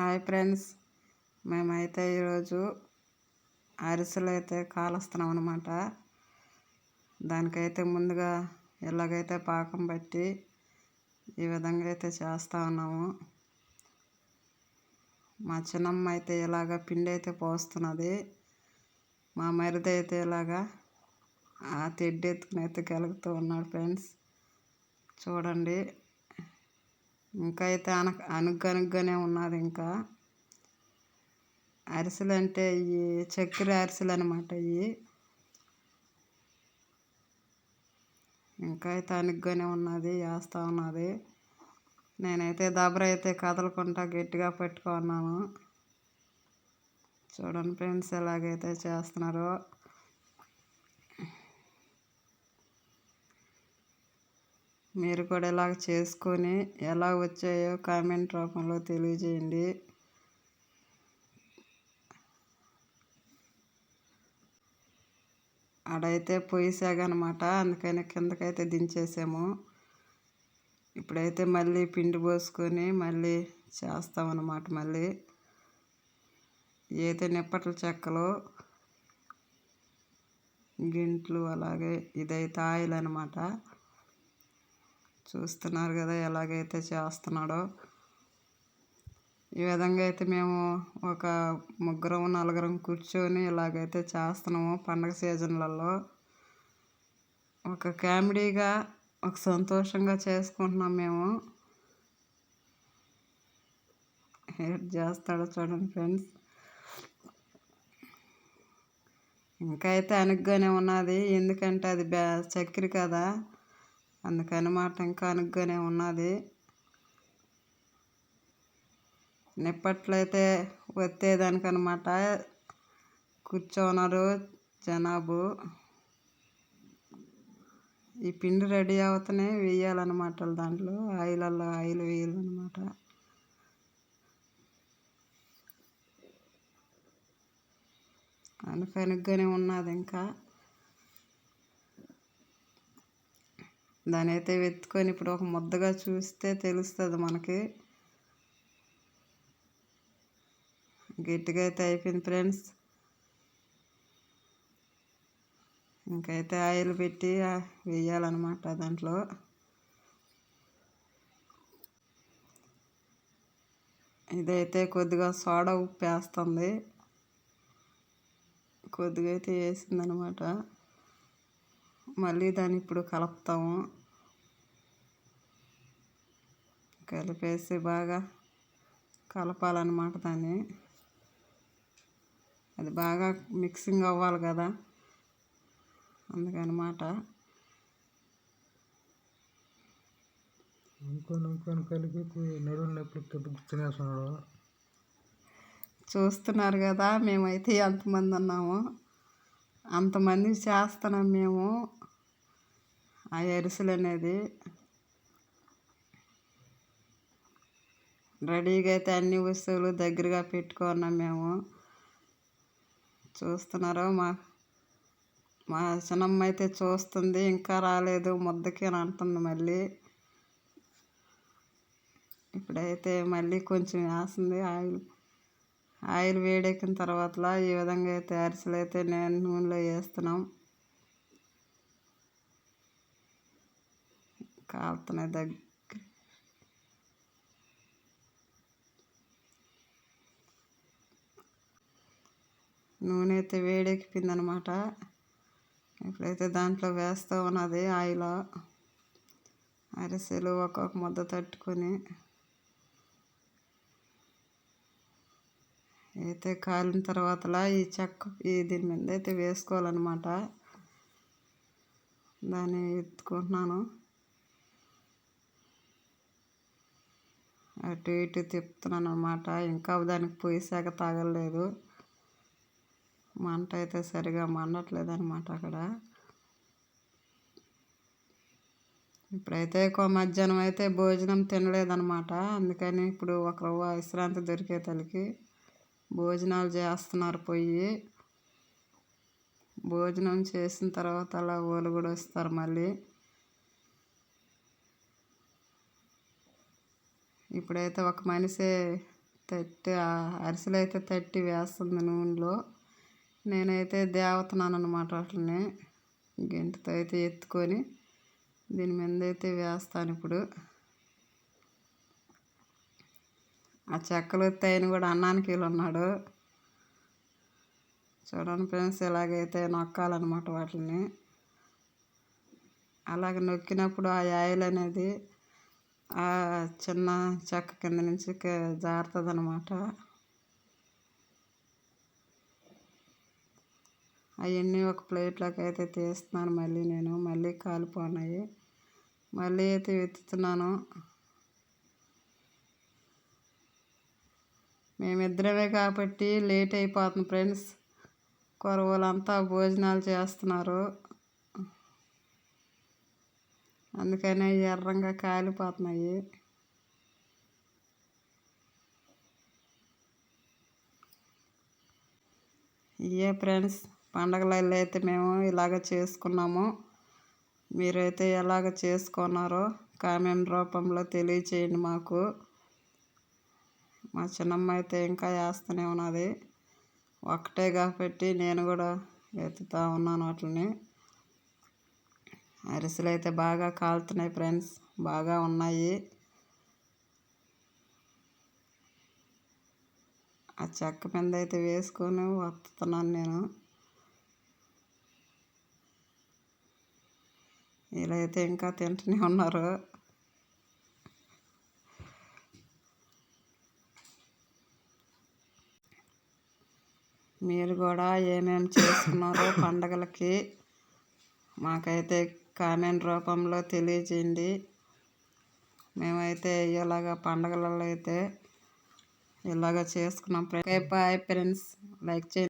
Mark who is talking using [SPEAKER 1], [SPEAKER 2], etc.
[SPEAKER 1] Hi friends. మేమైతే ఈరోజు అరిసెలు అయితే కాలుస్తున్నాం అనమాట దానికైతే ముందుగా ఎలాగైతే పాకం పట్టి ఈ విధంగా అయితే చేస్తూ ఉన్నాము. మా చిన్నమ్మ అయితే ఇలాగ పిండి అయితే పోస్తున్నది. మా మరిది అయితే ఇలాగా ఆ తెడ్డెత్తుకుని అయితే కలుగుతూ ఉన్నాడు ఫ్రెండ్స్. చూడండి. ఇంకా అయితే అన అనుగ్గనుగ్గానే ఉన్నది ఇంకా. అరిసెలు అంటే ఇవి చక్కెర అరిసెలు అనమాట ఇవి. ఇంకా అయితే అనుగ్గానే ఉన్నది వేస్తూ ఉన్నది. నేనైతే దబర అయితే కదలకుండా గట్టిగా పెట్టుకున్నాను. చూడండి ఫ్రెండ్స్ ఎలాగైతే చేస్తున్నారో. మీరు కూడా ఇలాగ చేసుకొని ఎలా వచ్చాయో కామెంట్ రూపంలో తెలియజేయండి. ఆడైతే పొయ్యి అనమాట అందుకని కిందకైతే దించేసాము. ఇప్పుడైతే మళ్ళీ పిండి పోసుకొని మళ్ళీ చేస్తామన్నమాట మళ్ళీ. ఏదైతే నిప్పట్ల చెక్కలు గింట్లు అలాగే ఇదైతే ఆయిల్ అనమాట చూస్తున్నారు కదా ఎలాగైతే చేస్తున్నాడో. ఈ విధంగా అయితే మేము ఒక ముగ్గురం నలుగురం కూర్చొని ఇలాగైతే చేస్తున్నాము పండగ సీజన్లలో ఒక కామెడీగా ఒక సంతోషంగా చేసుకుంటున్నాం మేము. హెల్ప్ చేస్తాడో చూడండి ఫ్రెండ్స్. ఇంకా అయితే అనుగ్గానే ఉన్నది. ఎందుకంటే అది బ్యా చక్కెర కదా. అందుకని మాట ఇంకా అనుగ్గానే ఉన్నది. నిప్పట్లయితే వచ్చేదానికనమాట. కూర్చోన్నారు జనాబు. ఈ పిండి రెడీ అవుతూనే వేయాలన్నమాట దాంట్లో. ఆయిలల్లో ఆయిల్ వేయాలన్నమాట. అనుకనుగ్గానే ఉన్నది ఇంకా. దాని అయితే వెతుకొని ఇప్పుడు ఒక ముద్దగా చూస్తే తెలుస్తుంది మనకి. గట్టిగా అయితే అయిపోయింది ఫ్రెండ్స్. ఇంకైతే ఆయిల్ పెట్టి వేయాలన్నమాట దాంట్లో. ఇదైతే కొద్దిగా సోడా ఉప్పు వేస్తుంది. కొద్దిగా అయితే వేసిందనమాట మళ్ళీ దాన్ని ఇప్పుడు కలుపుతాము. కలిపేసి బాగా కలపాలన్నమాట దాన్ని. అది బాగా మిక్సింగ్ అవ్వాలి కదా అందుకనమాట
[SPEAKER 2] కలిపి
[SPEAKER 1] చూస్తున్నారు కదా మేమైతే ఎంతమంది ఉన్నాము అంతమంది చేస్తున్నాం మేము. ఆ అరిసెలు అనేది రెడీగా అయితే అన్ని వస్తువులు దగ్గరగా పెట్టుకున్నాం మేము. చూస్తున్నారో మా మా చిన్నమ్మ అయితే చూస్తుంది ఇంకా రాలేదు ముద్దకి అని అంటుంది మళ్ళీ. ఇప్పుడైతే మళ్ళీ కొంచెం వేస్తుంది ఆయిల్ ఆయిల్ వేడెక్కిన తర్వాత ఈ విధంగా అయితే అరిసెలు అయితే నేను నూనెలో వేస్తున్నాం. కాలుతున్నాయి దగ్గర నూనె అయితే వేడెక్కిపోయింది అనమాట ఇప్పుడైతే దాంట్లో వేస్తూ ఉన్నది ఆయిల్. అరిసెలు ఒక్కొక్క ముద్ద తట్టుకొని. అయితే కాలిన తర్వాతలా ఈ చెక్క ఈ దీని మీద అయితే వేసుకోవాలన్నమాట. దాన్ని ఎత్తుకుంటున్నాను. అటు ఇటు తిప్పుతున్నాను అనమాట ఇంకా దానికి పొయ్యి శాఖ తాగలేదు. మంట అయితే సరిగా మండట్లేదు అనమాట అక్కడ. ఇప్పుడైతే మధ్యాహ్నం అయితే భోజనం తినలేదనమాట అందుకని ఇప్పుడు ఒక విశ్రాంతి దొరికే తలకి భోజనాలు చేస్తున్నారు పోయి. భోజనం చేసిన తర్వాత అలా వాళ్ళు కూడా వస్తారు మళ్ళీ. ఇప్పుడైతే ఒక మనిషి తట్టి అరిసెలు అయితే తట్టి వేస్తుంది నూనెలో. నేనైతే దేవతనాను అనమాట వాటిని గెంటుతో అయితే ఎత్తుకొని దీని మీద అయితే వేస్తాను ఇప్పుడు. ఆ చెక్కలు ఎత్తాయని కూడా అన్నానికి ఉన్నాడు. చూడండి ఫ్రెండ్స్ ఇలాగైతే నొక్కాలన్నమాట వాటిని. అలాగ నొక్కినప్పుడు ఆ ఆయిల్ అనేది ఆ చిన్న చెక్క కింద నుంచి జారుతుంది అనమాట అవన్నీ ఒక ప్లేట్లోకి అయితే తీస్తున్నాను మళ్ళీ నేను. మళ్ళీ కాలిపోయినాయి మళ్ళీ అయితే వెతుకుతున్నాను. మేమిద్దరమే కాబట్టి లేట్ అయిపోతుంది ఫ్రెండ్స్. కొరవలంతా భోజనాలు చేస్తున్నారు. అందుకనే ఎర్రంగా కాలిపోతున్నాయి. ఇయే ఫ్రెండ్స్. పండగలలో అయితే మేము ఇలాగ చేసుకున్నాము. మీరైతే ఎలాగ చేసుకున్నారో కామెంట్ రూపంలో తెలియచేయండి మాకు. మా చిన్నమ్మ అయితే ఇంకా వేస్తూనే ఉన్నది. ఒకటే కాబట్టి నేను కూడా ఎత్తుతూ ఉన్నాను వాటిని. అరిసెలు అయితే బాగా కాలుతున్నాయి ఫ్రెండ్స్ బాగా ఉన్నాయి. ఆ చెక్క మీద అయితే వేసుకొని వస్తున్నాను నేను. వీళ్ళైతే ఇంకా తింటూనే ఉన్నారు. మీరు కూడా ఏమేమి చేసుకున్నారో పండగలకి మాకైతే కామెంట్ రూపంలో తెలియజేయండి. మేమైతే ఇలాగ పండగలలో అయితే ఇలాగ చేసుకున్నాం. Bye friends. లైక్ చేయండి.